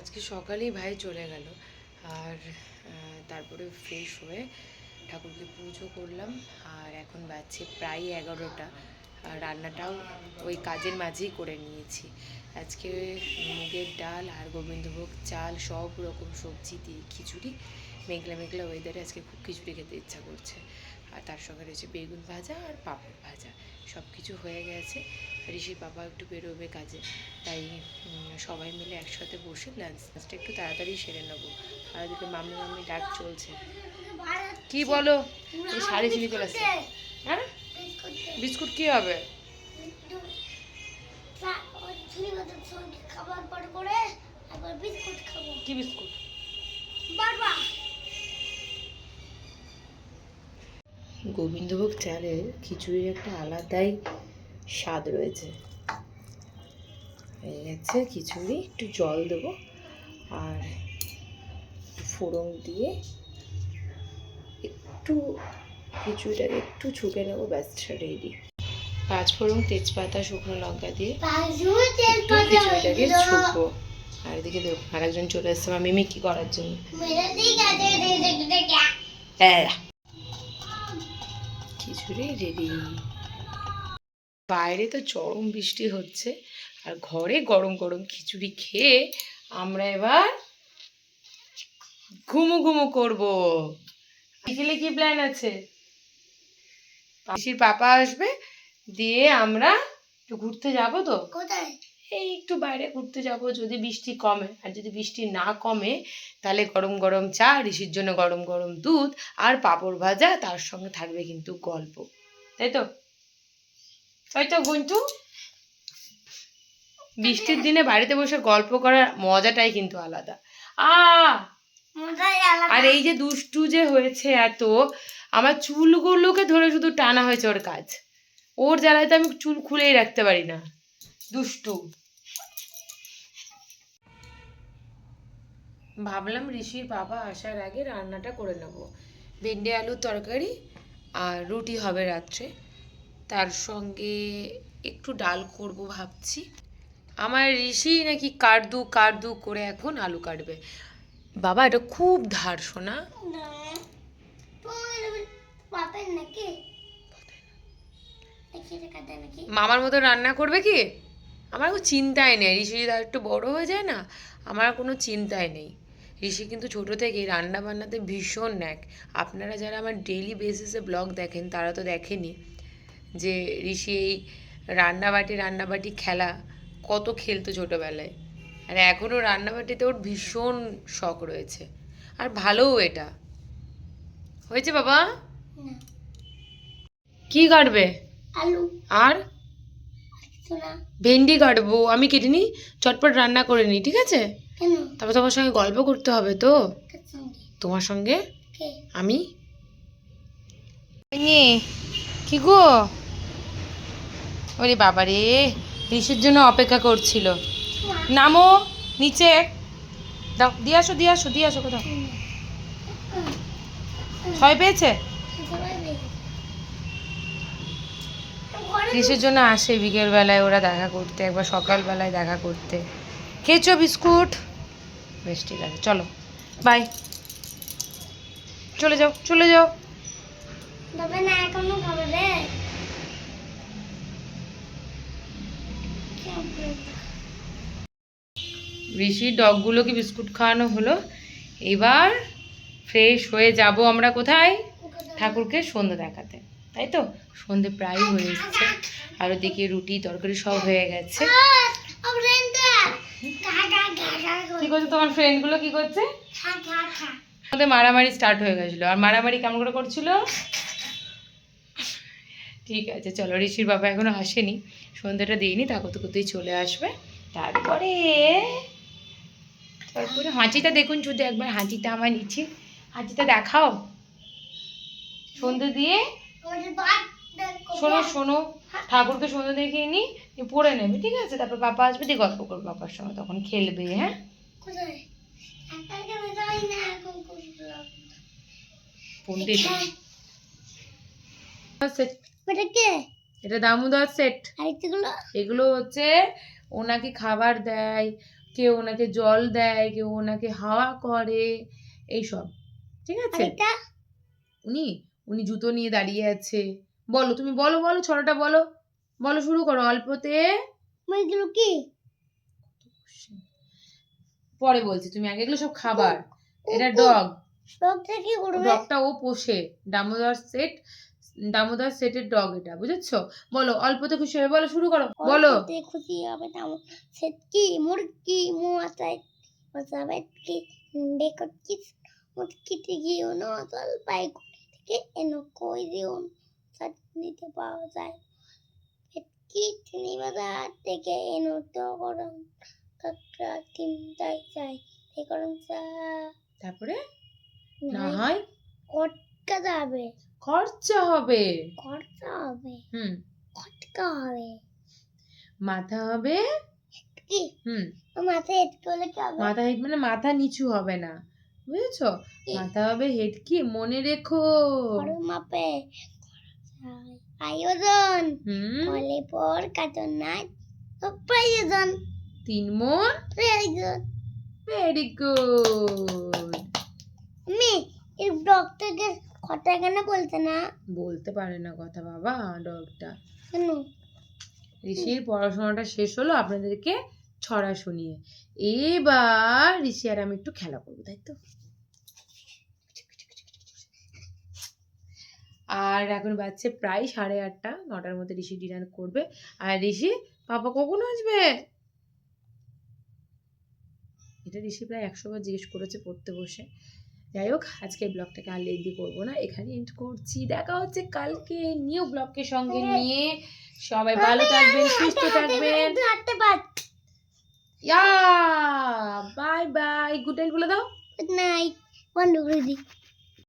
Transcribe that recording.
আজকে সকালেই ভাই চলে গেল। আর তারপরে ফ্রেশ হয়ে ঠাকুরকে পুজো করলাম। আর এখন বাজছে প্রায় এগারোটা। আর রান্নাটাও ওই কাজের মাঝেই করে নিয়েছি। আজকে মুগের ডাল আর গোবিন্দভোগ চাল সব রকম সবজি দিয়ে খিচুড়ি। মেঘলা মেঘলা ওয়েদারে আজকে খুব খিচুড়ি খেতে ইচ্ছা করছে। আর তার সঙ্গে রয়েছে বেগুন ভাজা আর পাঁপড় ভাজা। সব কিছু হয়ে গেছে। ঋষির বাবা একটু বেরোবে কাজে। তাই সবাই মিলে একসাথে বসে লাঞ্চ লাঞ্চটা একটু তাড়াতাড়ি সেরে নেব। আর ওদিকে মাম্মি মাম্মি ডাক চলছে। কি বলো? এই শাড়ি চিনি চলে আসছে। হ্যাঁ বিস্কুট কি হবে? কি বিস্কুট? বারবার। গোবিন্দভোগ চালের খিচুড়ির একটা আলাদাই স্বাদ রয়েছে। হয়ে গেছে খিচুড়ি একটু জল দেবো আর ফোড়ন দিয়ে একটু খিচুড়িটাকে একটু ছুকে নেব ব্যাসটা রেডি পাঁচ ফোড়ন তেজপাতা শুকনো লঙ্কা দিয়ে একটু খিচুড়িটাকে ছুকবো। আর এদিকে দেখো আরেকজন চলে এসছে আমার মিমিকি করার জন্য? হ্যাঁ। খিচুড়ি রেডি বাইরে তো চরম বৃষ্টি হচ্ছে, আর ঘরে গরম গরম খিচুড়ি খেয়ে আমরা এবার ঘুমো ঘুমো করব। বিকেলে কি প্ল্যান আছে? পিসির পাপা আসবে, দিয়ে আমরা একটু ঘুরতে যাব তো। কোথায়? এই একটু বাইরে ঘুরতে যাব যদি বৃষ্টি কমে। আর যদি বৃষ্টি না কমে তাহলে গরম গরম চা ঋষির জন্য গরম গরম দুধ আর পাঁপড় ভাজা তার সঙ্গে থাকবে কিন্তু গল্প। তাই তো? তাই তো গুঞ্চু বৃষ্টির দিনে বাড়িতে বসে গল্প করার মজাটাই কিন্তু আলাদা। আ! আর এই যে দুষ্টু যে হয়েছে এত আমার চুলগুলোকে ধরে শুধু টানা হয়েছে ওর কাজ। ওর জ্বালায় তো আমি চুল খুলেই রাখতে পারি না। দুষ্টু। ভাবলাম ঋষির বাবা আসার আগে রান্নাটা করে নেব। ভেন্ডি আলুর তরকারি আর রুটি হবে রাত্রে। তার সঙ্গে একটু ডাল করব ভাবছি। আমার ঋষি নাকি কার্দু কার্দু করে এখন আলু কাটবে। বাবা এটা খুব ধার শোনা মামার মতো রান্না করবে কি? আমার কোনো চিন্তাই নেই। ঋষি যদি আর একটু বড়ো হয়ে যায় না আমার কোনো চিন্তাই নেই। ঋষি কিন্তু ছোটো থেকেই রান্না বান্নাতে ভীষণ ন্যাক। আপনারা যারা আমার ডেইলি বেসিসে ব্লগ দেখেন তারা তো দেখেনি যে ঋষি এই রান্নাবাটি রান্নাবাটি খেলা কত খেলতো ছোটোবেলায়। আর এখনও রান্নাবাটিতে ওর ভীষণ শখ রয়েছে। আর ভালোও এটা। হয়েছে বাবা? কি কাটবে? আলু। আর? ভেন্ডি কাটবো। আমি কেটে নিই চটপট রান্না করে নিই ঠিক আছে? তারপর তোমার সঙ্গে গল্প করতে হবে তো। তোমার সঙ্গে? কে? আমি। কি গো? ওরে বাবা রে ঋষির জন্য অপেক্ষা করছিল। নামো নিচে। দাও দিয়ে আসো দিয়ে আসো দিয়ে আসো কোথাও। ছয় পেয়েছে? ঋষির জন্য আসে বিকেলবেলায় ওরা দেখা করতে একবার সকালবেলায় দেখা করতে? খেয়েছো বিস্কুট। বেশ ঠিক আছে চলো। বাই। চলে যাও চলে যাও। ঋষির ডগগুলোকে বিস্কুট খাওয়ানো হলো? এবার ফ্রেশ হয়ে যাব আমরা কোথায়? ঠাকুরকে সন্ধ্যে দেখাতে। তাই তো সন্ধে প্রায় হয়ে এসেছে। আর ওদিকে রুটি, তরকারি সব হয়ে গেছে। কি করছে তোমার ফ্রেন্ডগুলো কি করছে? আমাদের মারামারি স্টার্ট হয়ে গেছিল। আর মারামারি কেমন করে করছিল? ঠিক আছে, চলো, ঋষির বাবা এখনও আসেনি। সন্ধ্যাটা দিইনি তা কত কতই চলে আসবে। তারপরে তারপরে হাঁচিটা দেখুন শুধু একবার, হাঁচিটা আমার নিচে হাঁচিটা দেখাও। সন্ধে দিয়ে শোনো শোনো ঠাকুরকে সন্ধ্যে দেখিয়ে নি পড়ে নেবে ঠিক আছে? তারপর পাপা আসবে দিয়ে গল্প করবে পাপার সঙ্গে তখন খেলবে হ্যাঁ? সেট এটা দামোদর সেট। এগুলো হচ্ছে ওনাকে খাবার দেয় কেউ ওনাকে জল দেয় কেউ ওনাকে হাওয়া করে এইসব ঠিক আছে? উনি উনি জুতো নিয়ে দাঁড়িয়ে আছে। বলো তুমি বলো বলো ছড়াটা বলো। বলো শুরু করো অল্পতে। কি? পরে বলছি তুমি আগে এগুলো সব খাবার। এটা ডগ। ডগটা কি করবে? ডগটা ও পোষে। দামোদর সেট দামোদর সেটের ডগ এটা বুঝেছ? বলো অল্পতে খুশি হবে বলো শুরু করো। বলো। খুশি হবে না সেটকি মুরগি মুয়াতাই মজাবেট কি দেখত কি জলপাই থেকে এনো কই নিতে পাওয়া যায় বাজার থেকে এনো তো গরম কাকড়া তিনটাই চাই এই গরম চা তারপরে না হয় কটকা যাবে খরচা হবে খরচা হবে হুম খটকা হবে মাথা হবে কি হুম মাথায় হেড করলে কি হবে? মাথা হেড মানে মাথা নিচু হবে না। বুঝেছ? মাথা হবে হেড কি মনে রেখো। মাপে আয়োজন। কলে পর কাতন নাই প্রয়োজন। তিন মন। প্রয়োজন ভেরি গুড আমি এই ডক্টরকে কথা কেন বলতে না? বলতে পারে না কথা বাবা ডগটা কেন ঋষির পড়াশোনাটা শেষ হলো আপনাদেরকে ছড়া শুনিয়ে। এবার ঋষি আর আমি একটু খেলা করব তাই তো? আর এখন বাজছে প্রায় সাড়ে আটটা নটার মধ্যে ঋষি ডিনার করবে। আর ঋষি পাপা কখন আসবে? এটা ঋষি প্রায় একশো বার জিজ্ঞেস করেছে পড়তে বসে। যাই হোক আজকে ব্লগটাকে আর লেন্দি করব না এখানে এন্ড করছি। দেখা হচ্ছে কালকে নিউ ব্লগকে সঙ্গে নিয়ে। সবাই ভালো থাকবেন সুস্থ থাকবেন। Yeah bye bye good night বলে দাও। গুড নাইট বন্ধ করে দিই